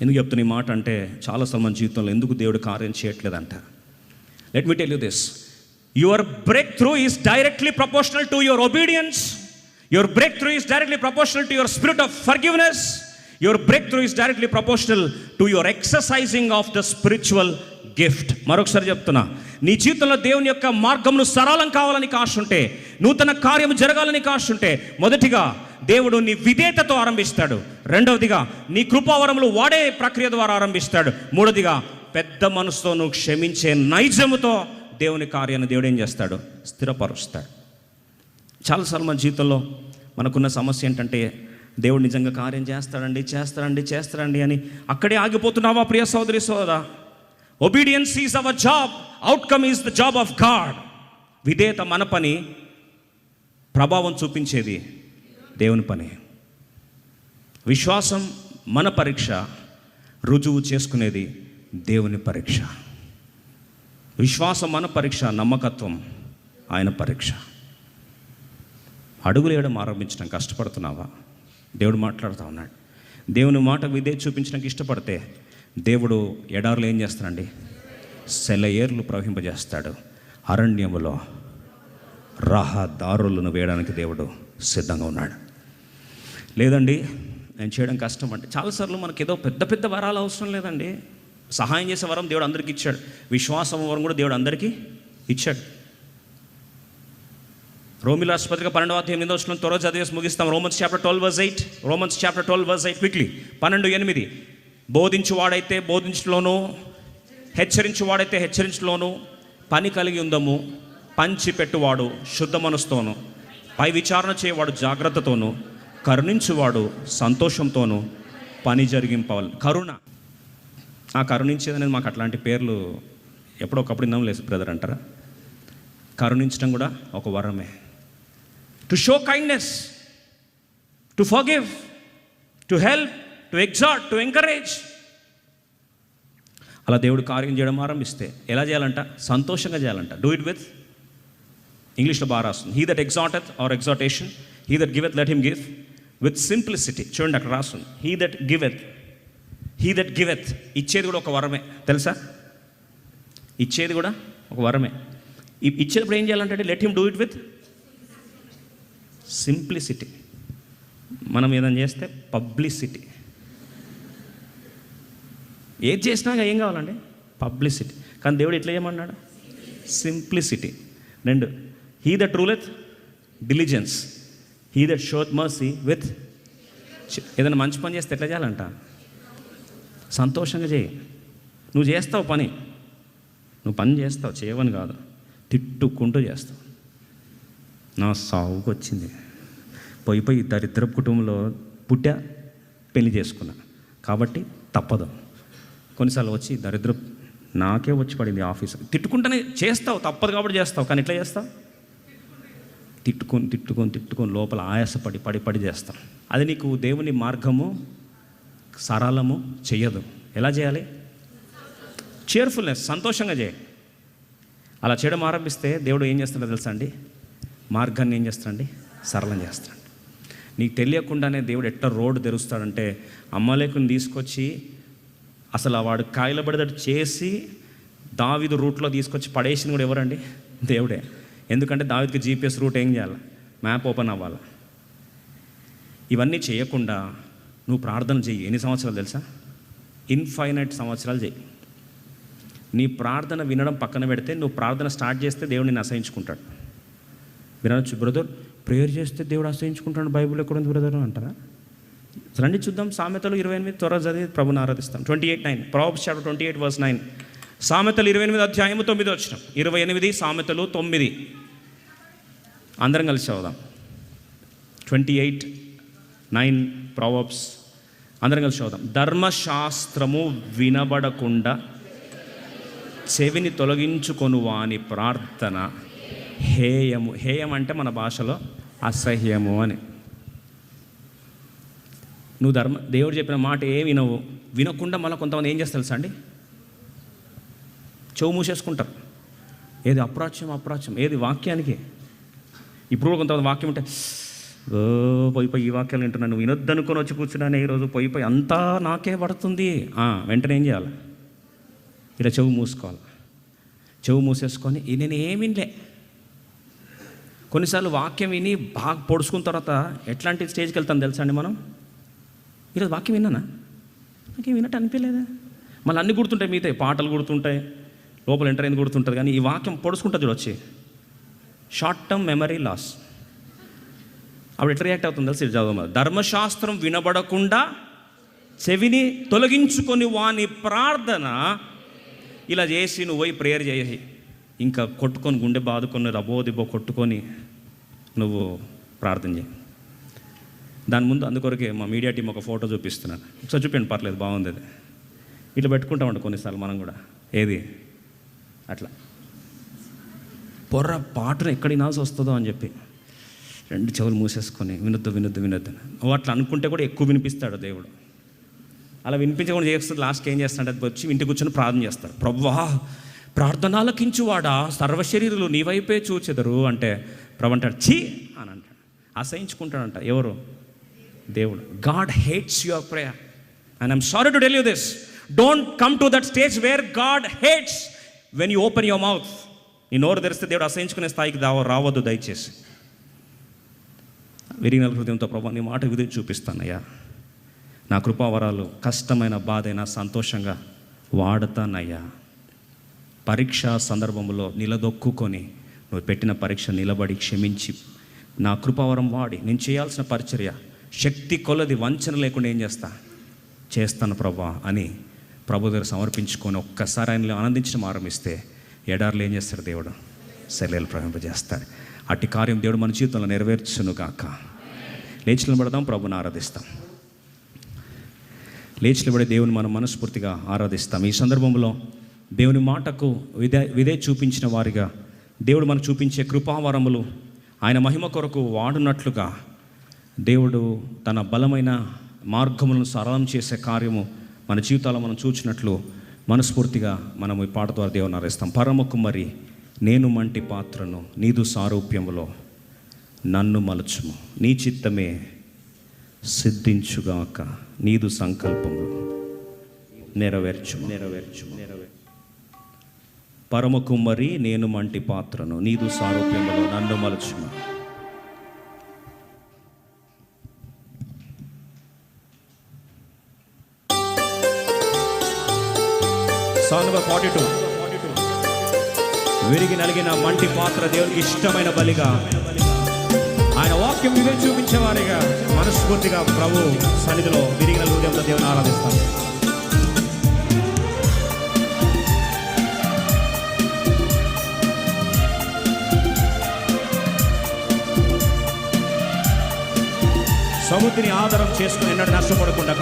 ఎందుకు చెప్తున్న ఈ మాట అంటే చాలాసార్లు మన జీవితంలో ఎందుకు దేవుడు కార్యం చేయట్లేదంట. Let me tell you this your breakthrough is directly proportional to your obedience your breakthrough is directly proportional to your spirit of forgiveness your breakthrough is directly proportional to your exercising of the spiritual gift మరొకసారి చెప్తున్నా నీ జీవితంలో దేవుని యొక్క మార్గమును సరళం కావాలని కాశ ఉంటే నూతన కార్యం జరగాలని కాశ ఉంటే మొదటిగా దేవుడు నీ విధేయతతో ఆరంభిస్తాడు. రెండవదిగా నీ కృపావరములు వాడే ప్రక్రియ ద్వారా ఆరంభిస్తాడు. మూడవదిగా పెద్ద మనసుతో నువ్వు క్షమించే నైజముతో దేవుని కార్యాన్ని దేవుడు ఏం చేస్తాడు? స్థిరపరుస్తాడు. చాలాసార్లు మన జీవితంలో మనకున్న సమస్య ఏంటంటే దేవుడు నిజంగా కార్యం చేస్తాడండి చేస్తాడండి చేస్తాడండి అని అక్కడే ఆగిపోతున్నావా ప్రియ సోదరి సోదరా? Obedience is our job outcome is the job of God విధేయత మన పని ప్రభావం చూపించేది దేవుని పని. విశ్వాసం మన పరీక్ష రుజువు చేసుకునేది దేవుని పరీక్ష. విశ్వాసం మన పరీక్ష నమ్మకత్వం ఆయన పరీక్ష. అడుగులు వేయడం ఆరంభించడం కష్టపడుతున్నావా? దేవుడు మాట్లాడుతూ ఉన్నాడు. దేవుని మాట విధే చూపించడానికి ఇష్టపడితే దేవుడు ఎడారులు ఏం చేస్తాడండి? సెలయేర్లు ప్రవహింపజేస్తాడు. అరణ్యములో రహదారులను వేయడానికి దేవుడు సిద్ధంగా ఉన్నాడు. లేదండి నేను చేయడం కష్టం అంటే చాలాసార్లు మనకి ఏదో పెద్ద పెద్ద వరాలు అవసరం లేదండి. సహాయం చేసే వరం దేవుడు అందరికీ ఇచ్చాడు. విశ్వాసం వరం కూడా దేవుడు అందరికీ ఇచ్చాడు. రోమిల ఆసుపత్రిగా పన్నెండవ అధ్యాయం ఎనిమిదో వచ్చిన త్వరగా చదివేసి ముగిస్తాం. Romans chapter twelve verse eight Romans chapter twelve verse eight quickly పన్నెండు ఎనిమిది. బోధించువాడైతే బోధించలోను హెచ్చరించువాడైతే హెచ్చరించలోను పని కలిగి ఉందము పంచి పెట్టువాడు శుద్ధ మనసుతోను పై విచారణ చేయవాడు జాగ్రత్తతోనూ కరుణించువాడు సంతోషంతోను పని జరిగింపవాలి కరుణ. ఆ కరుణించేది అనేది మాకు అట్లాంటి పేర్లు ఎప్పుడో ఒకప్పుడు ఇందాం లేదు బ్రదర్ అంటారా? కరుణించడం కూడా ఒక వరమే. To show kindness to forgive to help to exalt to encourage అలా దేవుడు కార్యం చేయడం ఆరంభిస్తే ఎలా చేయాలంట? సంతోషంగా చేయాలంట. డూ ఇట్ విత్ ఇంగ్లీష్లో బాగా రాస్తుంది. He that exalteth or exaltation he that giveth let him give with simplicity చూడండి అక్కడ రాస్తుంది. He that giveth he that giveth ఇచ్చేది కూడా ఒక వరమే. తెలుసా? ఇచ్చేది కూడా ఒక వరమే. ఇచ్చేటప్పుడు ఏం చేయాలంటే let him do it with simplicity మనం ఏదైనా చేస్తే పబ్లిసిటీ ఏది చేసినా ఏం కావాలండి? పబ్లిసిటీ కానీ దేవుడు ఎట్లా చేయమన్నాడు? సింప్లిసిటీ రెండు he that ruleth diligence he that showeth mercy with ఏదైనా మంచి పని చేస్తే ఎట్లా చేయాలంట? సంతోషంగా చేయి. నువ్వు చేస్తావు పని. నువ్వు పని చేస్తావు చేయవని కాదు. తిట్టుకుంటూ చేస్తావు. నా సాగుకు వచ్చింది పోయి పోయి దరిద్ర కుటుంబంలో పుట్టా పెళ్ళి చేసుకున్నా. కాబట్టి తప్పదు. కొన్నిసార్లు వచ్చి దరిద్ర నాకే వచ్చి పడింది ఆఫీస్. తిట్టుకుంటూనే చేస్తావు తప్పదు కాబట్టి చేస్తావు. కానీ ఎట్లా చేస్తావు? తిట్టుకొని తిట్టుకొని తిట్టుకొని లోపల ఆయాసపడి పడి పడి చేస్తాం. అది నీకు దేవుని మార్గము సరళము చెయ్యదు. ఎలా చేయాలి? చేర్ఫుల్నెస్ సంతోషంగా చేయి. అలా చేయడం ఆరంభిస్తే దేవుడు ఏం చేస్తాడో తెలుసా అండి? మార్గాన్ని ఏం చేస్తాడండి? సరళం చేస్తాడు నీకు తెలియకుండానే దేవుడు ఎట్లా రోడ్డు తెరుస్తాడంటే అమ్మలేకుని తీసుకొచ్చి అసలు ఆ వాడు కాయలబడేటట్టు చేసి దావిదు రూట్లో తీసుకొచ్చి పడేసింది కూడా ఎవరండి? దేవుడే. ఎందుకంటే దావిదికి జీపీఎస్ రూట్ ఏం చేయాలి? మ్యాప్ ఓపెన్ అవ్వాలి. ఇవన్నీ చేయకుండా నువ్వు ప్రార్థన చెయ్యి. ఎన్ని సంవత్సరాలు తెలుసా? ఇన్ఫైనైట్ సంవత్సరాలు చెయ్యి. నీ ప్రార్థన వినడం పక్కన పెడితే నువ్వు ప్రార్థన స్టార్ట్ చేస్తే దేవుడు నిన్ను అసహించుకుంటాడు. వినొచ్చు బ్రదర్? ప్రేయర్ చేస్తే దేవుడు అసహించుకుంటాడు. బైబిల్ ఎక్కడ ఉంది బ్రదర్ అంటారా? రండి చూద్దాం. సామెతలు ఇరవై ఎనిమిది త్వర చదివి ప్రభుని ఆరాధిస్తాం twenty eight nine. Proverbs chapter twenty eight verse nine. సామెతలు ఇరవై ఎనిమిది అధ్యాయము తొమ్మిది వచ్చిన. ఇరవై ఎనిమిది సామెతలు తొమ్మిది. అందరం కలిసి చదువుదాం. ట్వంటీ ఎయిట్ నైన్ ప్రావబ్స్ అందరం కలిసి చదువుదాం. ధర్మశాస్త్రము వినబడకుండా చెవిని తొలగించుకొను వాని ప్రార్థన హేయము. హేయం అంటే మన భాషలో అసహ్యము అని. నువ్వు ధర్మ దేవుడు చెప్పిన మాట ఏ వినవు. వినకుండా మళ్ళీ కొంతమంది ఏం చేస్తారు తెలుసా అండి? చెవు మూసేసుకుంటారు. ఏది అప్రాచ్యం అప్రాచ్యం ఏది వాక్యానికి. ఇప్పుడు కొంతమంది వాక్యం ఉంటే ఓ పోయి పోయి ఈ వాక్యాలు వింటున్నాను వినొద్దనుకొని వచ్చి కూర్చున్నాను ఈరోజు పోయి పోయి అంతా నాకే పడుతుంది. వెంటనే ఏం చేయాలి? ఇలా చెవు మూసుకోవాలి. చెవు మూసేసుకొని నేను ఏమి వినలే. కొన్నిసార్లు వాక్యం విని బాగా పొడుచుకున్న తర్వాత ఎట్లాంటి స్టేజ్కి వెళ్తాను తెలుసా అండి మనం? ఈరోజు వాక్యం విన్నానా? నాకేం విన్నట్టు అనిపించలేదా? మళ్ళీ అన్నీ గుర్తుంటాయి మిగతాయి పాటలు గుర్తుంటాయి లోపల ఎంటర్ అయింది గుర్తుంటుంది కానీ ఈ వాక్యం పొడుచుకుంటుంది చూడొచ్చి షార్ట్ టర్మ్ మెమరీ లాస్ అప్పుడు ఎట్లా రియాక్ట్ అవుతుంది తెలుసు? చదువు ధర్మశాస్త్రం వినబడకుండా చెవిని తొలగించుకొని వాని ప్రార్థన ఇలా చేసి నువ్వు పోయి ప్రేయర్ చేసి ఇంకా కొట్టుకొని గుండె బాదుకొని రబోదిబో కొట్టుకొని నువ్వు ప్రార్థన చేయి. దాని ముందు అందుకొరకే మా మీడియా టీం ఒక ఫోటో చూపిస్తున్నాను ఒకసారి చూపించండి పర్లేదు బాగుంది అది. ఇట్లా పెట్టుకుంటామండి కొన్నిసార్లు మనం కూడా. ఏది? అట్లా. పొర్ర పాటను ఎక్కడ వినాల్సి వస్తుందో అని చెప్పి రెండు చెవులు మూసేసుకొని వినొద్దు వినొద్దు వినొద్దు అట్లా అనుకుంటే కూడా ఎక్కువ వినిపిస్తాడు దేవుడు. అలా వినిపించకుండా చేస్తాడు లాస్ట్కి ఏం చేస్తాడు అది వచ్చి ఇంటికి కూర్చొని ప్రార్థన చేస్తాడు. ప్రవ్వా ప్రార్థనాలకించువాడా? సర్వశరీరులు నీ వైపే చూచెదరు అంటే ప్రభు అంటాడు. ఛీ అని అంటాడు. అసహించుకుంటాడంట. ఎవరు? దేవుడు. God hates your prayer. And I'm sorry to tell you this. Don't come to that stage where God hates when you open your mouth. నీ నోరు తెరిస్తే దేవుడు అసహించుకునే స్థాయికి దావ రావద్దు దయచేసి. విరిగిన హృదయంతో ప్రభా నీ మాట విధి చూపిస్తానయ్యా. నా కృపావరాలు కష్టమైన బాధైనా సంతోషంగా వాడతానయ్యా. పరీక్ష సందర్భంలో నిలదొక్కుకొని నువ్వు పెట్టిన పరీక్ష నిలబడి క్షమించి నా కృపావరం వాడి. నేను చేయాల్సిన పరిచర్య శక్తి కొలది వంచన లేకుండా ఏం చేస్తా? చేస్తాను ప్రభా అని ప్రభు దగ్గర సమర్పించుకొని ఒక్కసారి ఆయనలో ఆనందించడం ఆరంభిస్తే ఎడార్లు ఏం చేస్తాడు దేవుడు? శల్యాలు ప్రవహింపజేస్తాడు. అట్టి కార్యం దేవుడు మన జీవితంలో నెరవేర్చును కాక లేచి నిలబడదాం ప్రభుని ఆరాధిస్తాం. లేచి నిలబడే దేవుని మనం మనస్ఫూర్తిగా ఆరాధిస్తాం. ఈ సందర్భంలో దేవుని మాటకు విదే విదే చూపించిన వారిగా దేవుడు మనకు చూపించే కృపావరములు ఆయన మహిమ కొరకు వాడునట్లుగా దేవుడు తన బలమైన మార్గములను సరళం చేసే కార్యము మన జీవితాల్లో మనం చూచినట్లు మనస్ఫూర్తిగా మనం ఈ పాట ద్వారా దేవుని ఆరాధిస్తాం. పరమ కుమ్మరి నేను మంటి పాత్రను నీదు సారూప్యములో నన్ను మలచుము. నీ చిత్తమే సిద్ధించుగాక నీదు సంకల్పములు నెరవేర్చు నెరవేర్చు నెరవేర్చు పరమ కుమ్మరి నేను మంటి పాత్రను నీదు సారూప్యములో నన్ను మలచుము. Song number forty two. విరిగి నలిగిన మంటి పాత్ర దేవునికి ఇష్టమైన బలిగా. ఆయన వాక్యం ఇదే చూపించేవారిగా. మనస్ఫూర్తిగా ప్రభు సన్నిధిలో విరిగిన హృదయంతో దేవుని ఆరాధిస్తాం. సముద్రిని ఆధారం చేసుకుని ఎన్నడూ నష్టపడకుండా